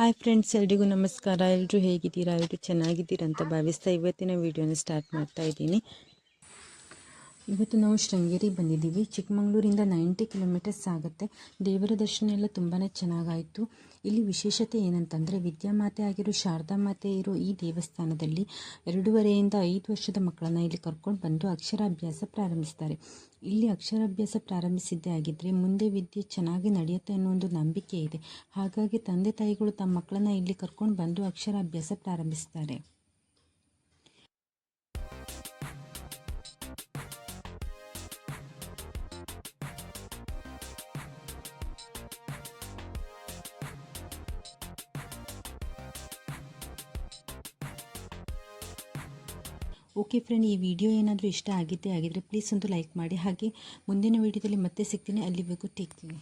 Hi friends ಎಲ್ರಿಗೂ ನಮಸ್ಕಾರ. ಎಲ್ಲರೂ ಹೇಗಿದ್ದೀರಾ? ಎಲ್ಲರೂ ಚೆನ್ನಾಗಿದ್ದೀರಾ ಅಂತ ಭಾವಿಸ್ತಾ ಇವತ್ತಿನ ವಿಡಿಯೋನ ಸ್ಟಾರ್ಟ್ ಮಾಡ್ತಾ ಇದ್ದೀನಿ. ಇವತ್ತು ನಾವು ಶೃಂಗೇರಿ ಬಂದಿದ್ದೀವಿ. ಚಿಕ್ಕಮಗಳೂರಿಂದ ನೈಂಟಿ ಕಿಲೋಮೀಟರ್ಸ್ ಆಗುತ್ತೆ. ದೇವರ ದರ್ಶನ ಎಲ್ಲ ತುಂಬಾ ಚೆನ್ನಾಗಾಯಿತು. ಇಲ್ಲಿ ವಿಶೇಷತೆ ಏನಂತಂದರೆ, ವಿದ್ಯಾಮಾತೆ ಆಗಿರೋ ಶಾರದಾ ಮಾತೆ ಇರೋ ಈ ದೇವಸ್ಥಾನದಲ್ಲಿ ಎರಡೂವರೆಯಿಂದ ಐದು ವರ್ಷದ ಮಕ್ಕಳನ್ನು ಇಲ್ಲಿ ಕರ್ಕೊಂಡು ಬಂದು ಅಕ್ಷರಾಭ್ಯಾಸ ಪ್ರಾರಂಭಿಸ್ತಾರೆ. ಇಲ್ಲಿ ಅಕ್ಷರಾಭ್ಯಾಸ ಪ್ರಾರಂಭಿಸಿದ್ದೇ ಆಗಿದ್ದರೆ ಮುಂದೆ ವಿದ್ಯೆ ಚೆನ್ನಾಗಿ ನಡೆಯುತ್ತೆ ಅನ್ನೋ ಒಂದು ನಂಬಿಕೆ ಇದೆ. ಹಾಗಾಗಿ ತಂದೆ ತಾಯಿಗಳು ತಮ್ಮ ಮಕ್ಕಳನ್ನು ಇಲ್ಲಿ ಕರ್ಕೊಂಡು ಬಂದು ಅಕ್ಷರಾಭ್ಯಾಸ ಪ್ರಾರಂಭಿಸ್ತಾರೆ. ಓಕೆ ಫ್ರೆಂಡ್ ಈ ವಿಡಿಯೋ ಏನಾದರೂ ಇಷ್ಟ ಆಗಿದ್ದೇ ಆಗಿದ್ದರೆ ಪ್ಲೀಸ್ ಒಂದು ಲೈಕ್ ಮಾಡಿ. ಹಾಗೆ ಮುಂದಿನ ವಿಡಿಯೋದಲ್ಲಿ ಮತ್ತೆ ಸಿಗ್ತೀನಿ. ಅಲ್ಲಿವರೆಗೂ ಟೇಕ್ ಕೇರ್